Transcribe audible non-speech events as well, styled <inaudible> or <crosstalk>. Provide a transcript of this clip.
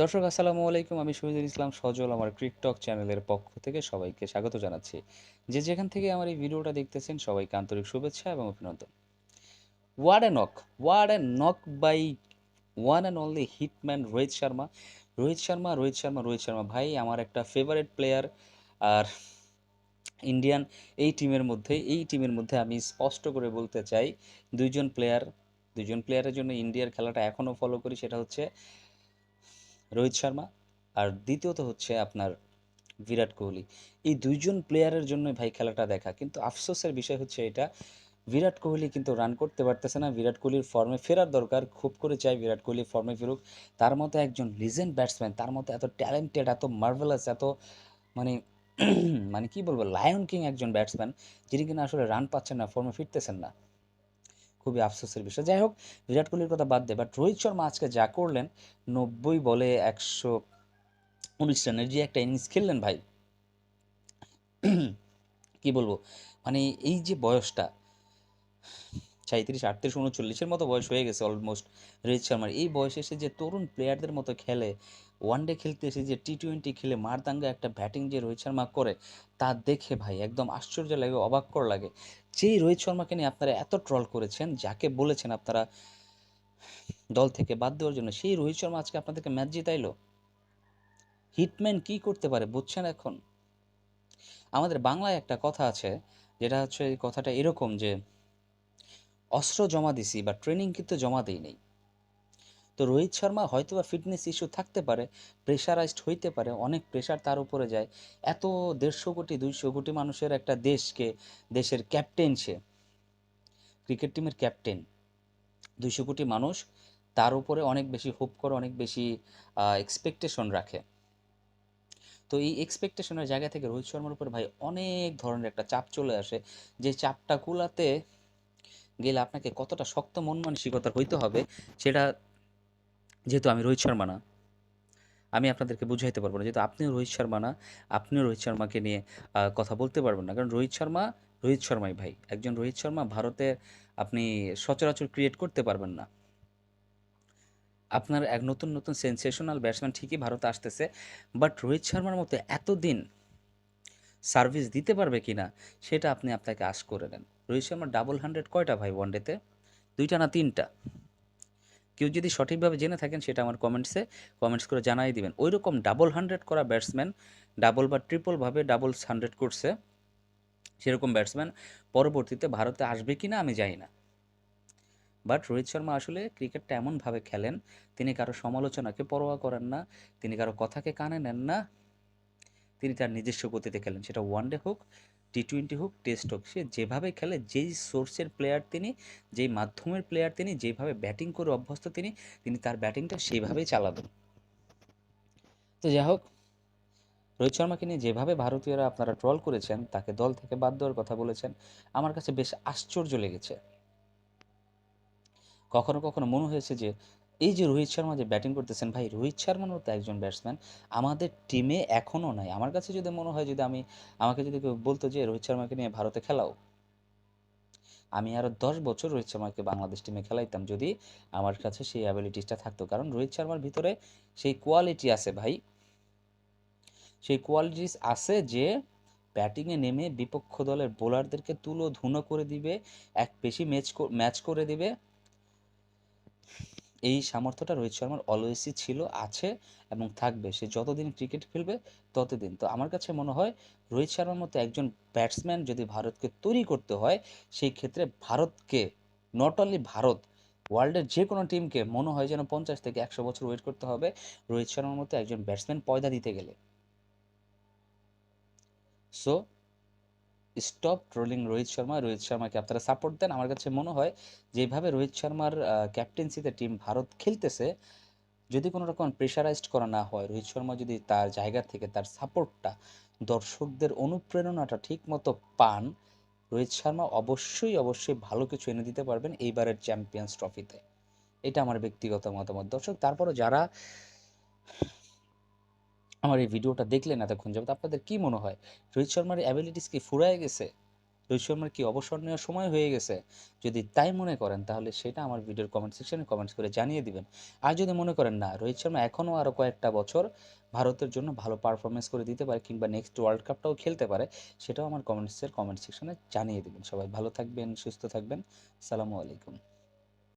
দর্শক, আসসালামু আলাইকুম। আমি শহীদুল ইসলাম সজল, আমার ক্রিকটক চ্যানেলের পক্ষ থেকে সবাইকে স্বাগত জানাচ্ছি। যে যেখান থেকে আমার এই ভিডিওটা দেখতেছেন, সবাইকে আন্তরিক শুভেচ্ছা এবং অভিনন্দন। What a knock what a knock by one and only hitman Rohit Sharma Rohit Sharma Rohit Sharma Rohit Sharma ভাই, আমার একটা ফেভারিট প্লেয়ার আর ইন্ডিয়ান এই টিমের মধ্যে, এই টিমের মধ্যে আমি স্পষ্ট করে বলতে চাই, দুইজন প্লেয়ার দুজন প্লেয়ারের জন্য ইন্ডিয়ার খেলাটা এখনও ফলো করি, সেটা হচ্ছে রোহিত শর্মা। আর দ্বিতীয়ত হচ্ছে আপনার বিরাট কোহলি। এই দুইজন প্লেয়ারের জন্য ভাই খেলাটা দেখা। কিন্তু আফসোসের বিষয় হচ্ছে এটা, বিরাট কোহলি কিন্তু রান করতে পারতেছে না। বিরাট কোহলির ফর্মে ফেরার দরকার, খুব করে চাই বিরাট কোহলি ফর্মে ফিরুক। তার মতো একজন লিজেন্ড ব্যাটসম্যান তার মতো এত ট্যালেন্টেড এত মার্ভেলাস এত মানে <clears throat> মানে কি বলব লায়ন কিং একজন ব্যাটসম্যান যিনি কিনা আসলে রান পাচ্ছেন না ফর্মে ফিরতেছেন না। খুবই আফসোসের বিষয়। যাই হোক, বিরাট কোহলির কথা বাদ দেয় বাট রোহিত শর্মা আজকে যা করলেন, নব্বই বলে একশো উনিশ রানের যে একটা ইনিংস খেললেন ভাই, <clears throat> কি বলব? মানে এই যে বয়সটা সাঁত্রিশ আটত্রিশ, উনচল্লিশের মতো বয়স হয়ে গেছে অলমোস্ট রোহিত শর্মার। এই বয়সে এসে যে তরুণ প্লেয়ারদের মতো খেলে ওয়ান ডে খেলতে এসে যে টি টোয়েন্টি খেলে মারদাঙ্গা একটা ব্যাটিং যে রোহিত শর্মা করে, তা দেখে ভাই একদম আশ্চর্য লাগে অবাক্কর লাগে। যেই রোহিত শর্মাকে নিয়ে আপনারা এত ট্রল করেছেন, যাকে বলেছেন আপনারা দল থেকে বাদ দেওয়ার জন্য, সেই রোহিত শর্মা আজকে আপনাদেরকে ম্যাচ জিতাইলো? হিটম্যান কি করতে পারে বুঝছেন এখন? আমাদের বাংলায় একটা কথা আছে, যেটা হচ্ছে কথাটা এরকম যে অস্ত্র জমা দিছি বা ট্রেনিং কিন্তু জমা দিই নেই। তো রোহিত শর্মা হয়তো বা ফিটনেস ইস্যু থাকতে পারে প্রেশারাইজড হইতে পারে, অনেক প্রেশার তার উপরে যায়। এত দেড়শো কোটি, দুইশো কোটি মানুষের একটা দেশকে, দেশের ক্যাপ্টেন সে ক্রিকেট টিমের ক্যাপ্টেন দুইশো কোটি মানুষ তার উপরে অনেক বেশি হোপ করে, অনেক বেশি এক্সপেকটেশন রাখে। তো এই এক্সপেকটেশনের জায়গা থেকে রোহিত শর্মার উপর ভাই অনেক ধরনের একটা চাপ চলে আসে। যে চাপটা কুলাতে গেলে আপনাকে কতটা শক্ত মন মানসিকতার হইতে হবে সেটা যেহেতু আমি রোহিত শর্মা না, আমি আপনাদেরকে বুঝাইতে পারব না। যেহেতু আপনিও রোহিত শর্মা না, আপনিও রোহিত শর্মাকে নিয়ে কথা বলতে পারবেন না। কারণ রোহিত শর্মা, রোহিত শর্মাই ভাই। একজন রোহিত শর্মা ভারতে আপনি সচরাচর ক্রিয়েট করতে পারবেন না। আপনার এক নতুন নতুন সেন্সেশনাল ব্যাটসম্যান ঠিকই ভারতে আসতেছে। বাট রোহিত শর্মার মতো এতদিন সার্ভিস দিতে পারবে কি না, সেটা আপনি আপনাকে আশ করে নেন। রোহিত শর্মার ডাবল হান্ড্রেড কয়টা ভাই ওয়ানডেতে দুইটা না তিনটা? কেউ যদি সঠিকভাবে জেনে থাকেন, সেটা আমার কমেন্টসে কমেন্টস করে জানাই দিবেন। ওই রকম ডাবল হান্ড্রেড করা ব্যাটসম্যান ডাবল বা ট্রিপলভাবে ডাবল হান্ড্রেড করছে, সেরকম ব্যাটসম্যান পরবর্তীতে ভারতে আসবে কি না, আমি জানি না। বাট রোহিত শর্মা আসলে ক্রিকেটটা এমনভাবে খেলেন, তিনি কারও সমালোচনাকে পরোয়া করেন না, তিনি কারও কথাকে কানে নেন না তিনি তার নিজস্ব গতিতে খেলেন। সেটা ওয়ানডে হোক টি টোয়েন্টি হোক টেস্ট হোক, সে যেভাবে খেলে, যেই সোর্সের প্লেয়ার তিনি, যেই মাধ্যমের প্লেয়ার তিনি, যেভাবে ব্যাটিং করে অভ্যস্ত তিনি তিনি তার ব্যাটিংটা সেইভাবেই চালাবেন। তো যাই হোক, রোহিত শর্মাকে নিয়ে যেভাবে ভারতীয়রা আপনারা ট্রল করেছেন, তাকে দল থেকে বাদ দেওয়ার কথা বলেছেন, আমার কাছে বেশ আশ্চর্য লেগেছে। কখনো কখনো মনে হয়েছে যে এই যে রোহিত শর্মা যে ব্যাটিং করতেছেন, ভাই রোহিত শর্মার মতো একজন ব্যাটসম্যান আমাদের টিমে এখনও নাই। আমার কাছে যদি মনে হয়, যদি আমি, আমাকে যদি কেউ বলতো যে রোহিত শর্মাকে নিয়ে ভারতে খেলাও, আমি আরও দশ বছর রোহিত শর্মাকে বাংলাদেশ টিমে খেলাইতাম, যদি আমার কাছে সেই অ্যাবিলিটিসটা থাকতো। কারণ রোহিত শর্মার ভিতরে সেই কোয়ালিটি আছে, ভাই। সেই কোয়ালিটিস আছে যে ব্যাটিংয়ে নেমে বিপক্ষ দলের বোলারদেরকে তুলো ধুনো করে দিবে, এক বেশি ম্যাচ ম্যাচ করে দিবে। এই সামর্থ্যটা রোহিত শর্মার অলওয়েজই ছিল, আছে এবং থাকবে। সে যতদিন ক্রিকেট খেলবে, ততদিন। তো আমার কাছে মনে হয়, রোহিত শর্মার মতো একজন ব্যাটসম্যান যদি ভারতকে তৈরি করতে হয়, সেই ক্ষেত্রে ভারতকে নট অনলি ভারত ওয়ার্ল্ডের যে কোনো টিমকে মনে হয় যেন পঞ্চাশ থেকে একশো বছর ওয়েট করতে হবে রোহিত শর্মার মতো একজন ব্যাটসম্যান পয়দা দিতে গেলে। So stop trolling Rohit Sharma. Rohit শর্মাকে আপনারা সাপোর্ট দেন। আমার কাছে মনে হয় যেভাবে রোহিত শর্মার ক্যাপ্টেন্সিতে টিম ভারত খেলতেছে, যদি কোনো রকম প্রেশারাইজড করা না হয়, রোহিত শর্মা যদি তার জায়গা থেকে তার সাপোর্টটা দর্শকদের অনুপ্রেরণাটা ঠিক মতো পান, রোহিত শর্মা অবশ্যই অবশ্যই ভালো কিছু এনে দিতে পারবেন এইবারের চ্যাম্পিয়ন্স ট্রফিতে এটা আমার ব্যক্তিগত মতামত। দর্শক, তারপরও যারা আমার এই ভিডিওটা দেখলেন এতক্ষণ যাবত আপনাদের কি মনে হয়? রোহিত শর্মার অ্যাবিলিটিস কি ফুরায় গেছে? রোহিত শর্মার কি অবসর নেওয়ার সময় হয়ে গেছে? যদি তাই মনে করেন, তাহলে সেটা আমার ভিডিওর কমেন্ট সেকশনে কমেন্টস করে জানিয়ে দিবেন। আর যদি মনে করেন না, রোহিত শর্মা এখনও আরও কয়েকটা বছর ভারতের জন্য ভালো পারফরমেন্স করে দিতে পারে কিংবা নেক্সট ওয়ার্ল্ড কাপটাও খেলতে পারে, সেটাও আমার কমেন্টসের কমেন্ট সেকশনে জানিয়ে দেবেন। সবাই ভালো থাকবেন, সুস্থ থাকবেন। সালামু আলাইকুম।